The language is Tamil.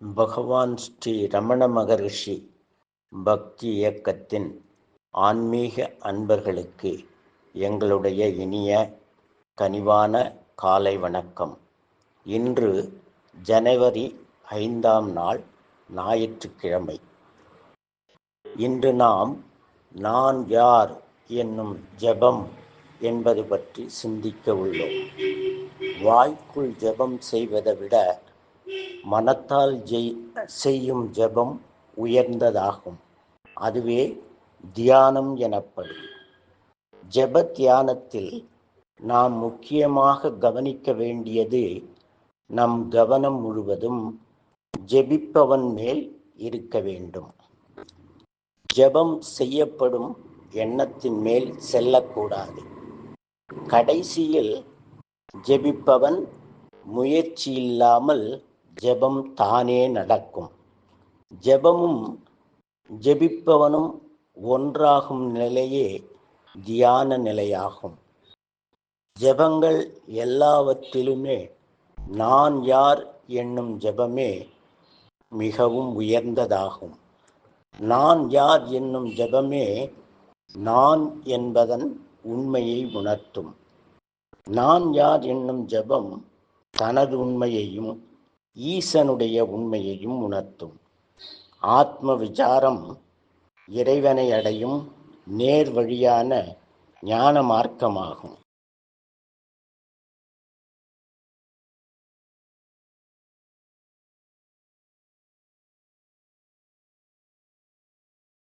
பகவான் ஸ்ரீ ரமண மகரிஷி பக்தி இயக்கத்தின் ஆன்மீக அன்பர்களுக்கு எங்களுடைய இனிய கனிவான காலை வணக்கம். இன்று ஜனவரி ஐந்தாம் நாள் ஞாயிற்றுக்கிழமை. இன்று நாம் நான் யார் என்னும் ஜெபம் என்பது பற்றி சிந்திக்க உள்ளோம். வாய்க்குள் ஜெபம் செய்வதை விட மனத்தால் ஜெய் செய்யும் ஜெபம் உயர்ந்ததாகும். அதுவே தியானம் எனப்படும். ஜெப தியானத்தில் நாம் முக்கியமாக கவனிக்க வேண்டியது நம் கவனம் முழுவதும் ஜெபிப்பவன் மேல் இருக்க வேண்டும். ஜெபம் செய்யப்படும் எண்ணத்தின் மேல் செல்லக்கூடாது. கடைசியில் ஜெபிப்பவன் முயற்சி இல்லாமல் ஜெபம் தானே நடக்கும். ஜெபமும் ஜெபிப்பவனும் ஒன்றாகும் நிலையே தியான நிலையாகும். ஜெபங்கள் எல்லாவற்றிலுமே நான் யார் என்னும் ஜெபமே மிகவும் உயர்ந்ததாகும். நான் யார் என்னும் ஜெபமே நான் என்பதன் உண்மையை உணர்த்தும். நான் யார் என்னும் ஜெபம் தனது உண்மையையும் ஈசனுடைய உண்மையையும் உணர்த்தும். ஆத்ம விசாரம் இறைவனை அடையும் நேர் வழியான ஞான மார்க்கமாகும்